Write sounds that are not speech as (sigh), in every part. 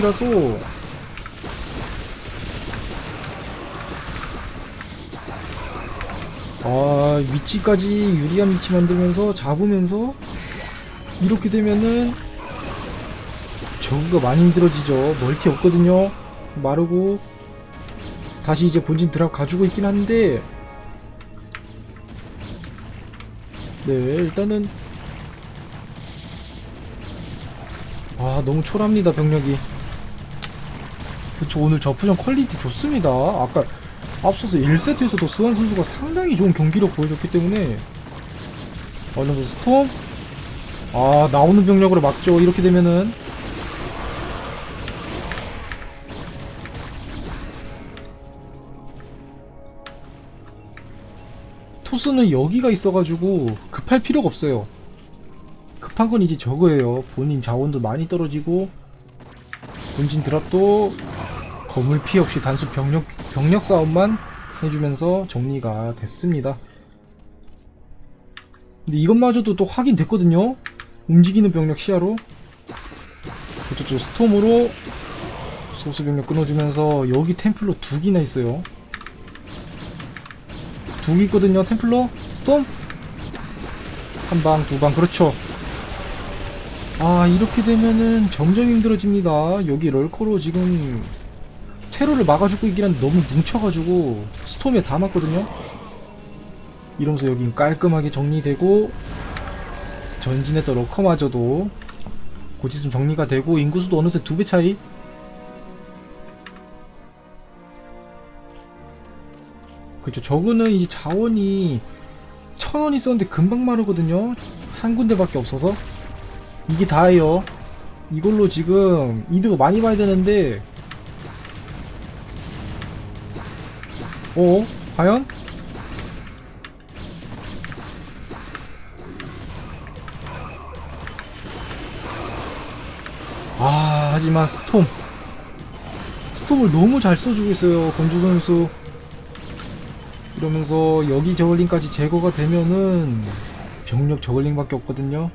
경기라서. 아 위치까지 유리한 위치 만들면서 잡으면서 이렇게 되면은 저그가 많이 힘들어지죠. 멀티 없거든요. 마르고 다시 이제 본진 드랍 가지고 있긴 한데. 네 일단은 아 너무 초라합니다 병력이 그쵸 오늘 저프전 퀄리티 좋습니다. 아까 앞서서 1세트에서도 스완 선수가 상당히 좋은 경기력 보여줬기 때문에. 어느 정도 스톰? 아 나오는 병력으로 막죠. 이렇게 되면은. 토스는 여기가 있어가지고 급할 필요가 없어요. 급한 건 이제 저거예요. 본인 자원도 많이 떨어지고. 본진 드랍도 거물 피해 없이 단수 병력, 병력 싸움만 해주면서 정리가 됐습니다. 근데 이것마저도 또 확인됐거든요. 움직이는 병력 시야로. 그것도 또 스톰으로 소수 병력 끊어주면서 여기 템플러 두 기나 있어요. 두개 있거든요 템플러. 스톰? 한방 두 방 그렇죠. 아 이렇게 되면은 점점 힘들어집니다. 여기 럴커로 지금 테러를 막아주고 있긴 한데 너무 뭉쳐가지고 스톰에 다 맞거든요. 이러면서 여긴 깔끔하게 정리되고 전진했던 럴커마저도 곧 있으면 정리가 되고 인구수도 어느새 두 배 차이. 그렇죠. 저거는 이제 자원이 천원 있었는데 금방 마르거든요. 한 군데밖에 없어서. 이게 다예요. 이걸로 지금 이득을 많이 봐야 되는데 어? 과연? 아 하지만 스톰 스톰을 너무 잘 써주고 있어요 건주 선수 이러면서 여기 저글링까지 제거가 되면은 병력 저글링밖에 없거든요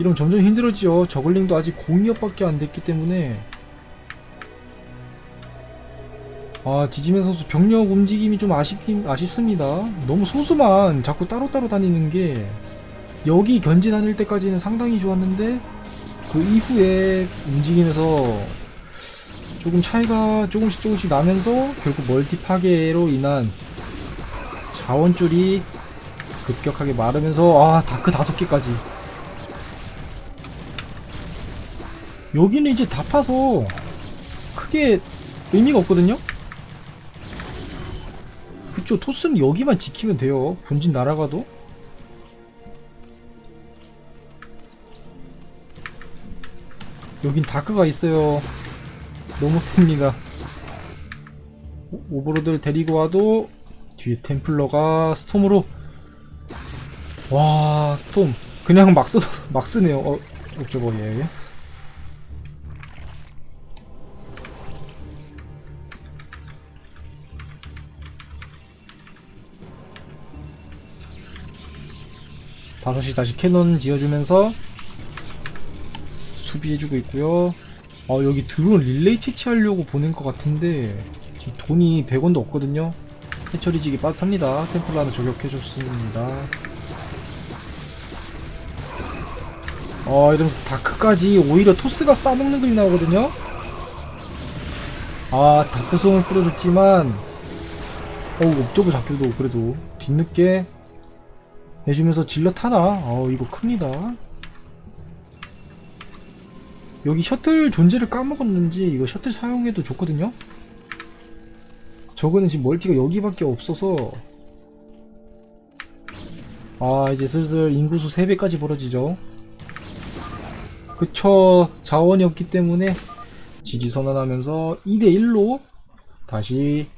이러면 점점 힘들어지죠. 저글링도 아직 공이업밖에 안 됐기 때문에 아 지지면 선수 병력 움직임이 좀 아쉽긴 아쉽습니다. 너무 소수만 자꾸 따로따로 다니는 게 여기 견제 다닐 때까지는 상당히 좋았는데 그 이후에 움직임에서 조금 차이가 조금씩 조금씩 나면서 결국 멀티 파괴로 인한 자원줄이 급격하게 마르면서 아 다크 다섯 개까지 여기는 이제 다 파서 크게 의미가 없거든요? 그쵸 토스는 여기만 지키면 돼요. 본진 날아가도. 여긴 다크가 있어요. 너무 셉니다. 오- 오버로드를 데리고 와도 뒤에 템플러가 스톰으로. 와 스톰. 그냥 막, 써, (laughs) 막 쓰네요. 어, 어쩌고 예 다섯 시 다시 캐논 지어주면서 수비해주고 있고요. 어 여기 드론 릴레이 채취하려고 보낸 것 같은데 지금 돈이 100원도 없거든요. 해처리지기 빠듯합니다. 템플러 하나 저격해줬습니다. 어 이러면서 다크까지 오히려 토스가 싸먹는 그림 나오거든요. 아 다크송을 뿌려줬지만 어우 옵저버 잡혀도 그래도 뒤늦게 해주면서 질럿 하나 어 이거 큽니다. 여기 셔틀 존재를 까먹었는지 이거 셔틀 사용해도 좋거든요? 저거는 지금 멀티가 여기밖에 없어서. 아 이제 슬슬 인구수 3배까지 벌어지죠. 그쵸 자원이 없기 때문에 지지 선언하면서 2대1로 다시